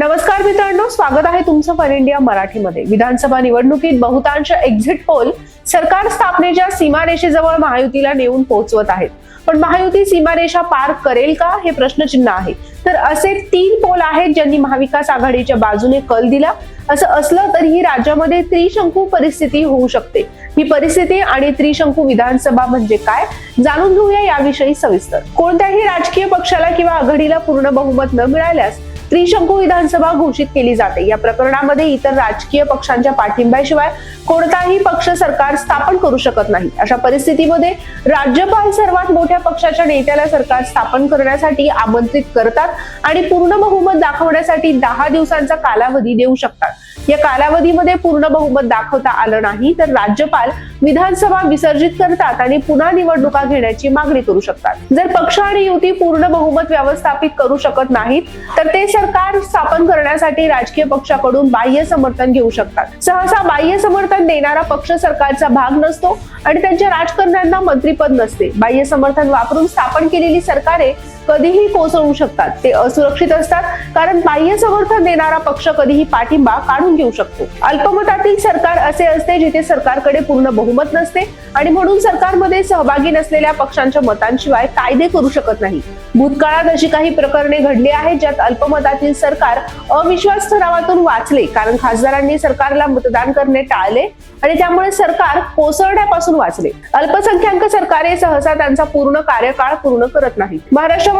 नमस्कार मित्रांनो स्वागत आहे तुमचं फन इंडिया मराठीमध्ये. विधानसभा निवडणुकीत बहुतांश एक्झिट पोल सरकार स्थापनेच्या सीमारेषेजवळ महायुतीला नेऊन पोहोचवत आहेत. पण महायुती सीमारेषा पार करेल का हे प्रश्नचिन्ह आहे. तर असे तीन पोल आहेत ज्यांनी महाविकास आघाडीच्या बाजूने कल दिला. असं असलं तरीही राज्यामध्ये त्रिशंकू परिस्थिती होऊ शकते. ही परिस्थिती आणि त्रिशंकू विधानसभा म्हणजे काय जाणून घेऊया याविषयी सविस्तर. कोणत्याही राजकीय पक्षाला किंवा आघाडीला पूर्ण बहुमत न मिळाल्यास त्रिशंकू विधानसभा घोषित केली जाते. या प्रकरणामध्ये इतर राजकीय पक्षांच्या पाठिंब्याशिवाय कोणताही पक्ष सरकार स्थापन करू शकत नाही. अशा परिस्थितीमध्ये राज्यपाल सर्वात मोठ्या पक्षाच्या नेत्याला सरकार स्थापन करण्यासाठी आमंत्रित करतात आणि पूर्ण बहुमत दाखवण्यासाठी दहा दिवसांचा कालावधी देऊ शकतात. या कालावधीमध्ये पूर्ण बहुमत दाखवता आलं नाही तर राज्यपाल विधानसभा विसर्जित करतात आणि पुन्हा निवडणुका घेण्याची मागणी करू शकतात. जर पक्ष आणि युती पूर्ण बहुमत व्यवस्थापित करू शकत नाहीत तर ते सरकार स्थापन करण्यासाठी राजकीय पक्षाकडून बाह्य समर्थन घेऊ शकतात. सहसा बाह्य समर्थन देणारा पक्ष सरकारचा भाग नसतो आणि त्यांच्या राजकारण्यांना मंत्रीपद नसते. बाह्य समर्थन वापरून स्थापन केलेली सरकारे कधीही कोसळू शकतात. ते असुरक्षित असतात. कारण बाह्य समर्थन देणारा पक्ष कधीही पाठिंबा काढून घेऊ शकतो. अल्पमतातील सरकार असे असते जिथे सरकारकडे पूर्ण बहुमत नसते आणि म्हणून सरकारमध्ये सहभागी नसलेल्या पक्षांच्या मतांशिवाय कायदे करू शकत नाही. भूतकाळात अशी काही प्रकरणे घडली आहेत ज्यात अल्पमतातील सरकार अविश्वास ठरावातून वाचले कारण खासदारांनी सरकारला मतदान करणे टाळले आणि त्यामुळे सरकार कोसळण्यापासून वाचले. अल्पसंख्याक सरकारे सहसा त्यांचा पूर्ण कार्यकाळ पूर्ण करत नाहीत.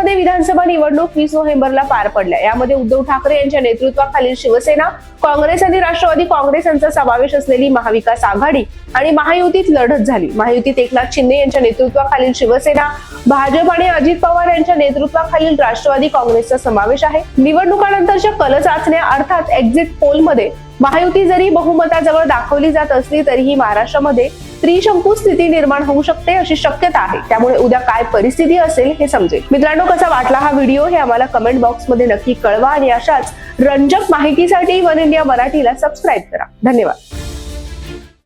महाराष्ट्रामध्ये विधानसभा निवडणूक वीस नोव्हेंबरला पार पडल्या. यामध्ये उद्धव ठाकरे यांच्या नेतृत्वाखालील शिवसेना काँग्रेस आणि राष्ट्रवादी काँग्रेस यांचा समावेश असलेली महाविकास आघाडी आणि महायुतीत लढत झाली. महायुतीत एकनाथ शिंदे यांच्या नेतृत्वाखालील शिवसेना भाजप आणि अजित पवार यांच्या नेतृत्वाखालील राष्ट्रवादी काँग्रेसचा समावेश आहे. निवडणुकानंतरच्या कल चाचण्या अर्थात एक्झिट पोलमध्ये महायुती जरी बहुमताजवळ दाखवली जात असली तरीही महाराष्ट्रामध्ये त्रिशंकू स्थिती निर्माण होऊ शकते अशी शक्यता आहे. त्यामुळे उद्या काय परिस्थिती असेल हे समजेल. मित्रांनो कसा वाटला हा व्हिडिओ हे आम्हाला कमेंट बॉक्समध्ये नक्की कळवा आणि अशाच रंजक माहितीसाठी वन इंडिया मराठीला सबस्क्राईब करा. धन्यवाद.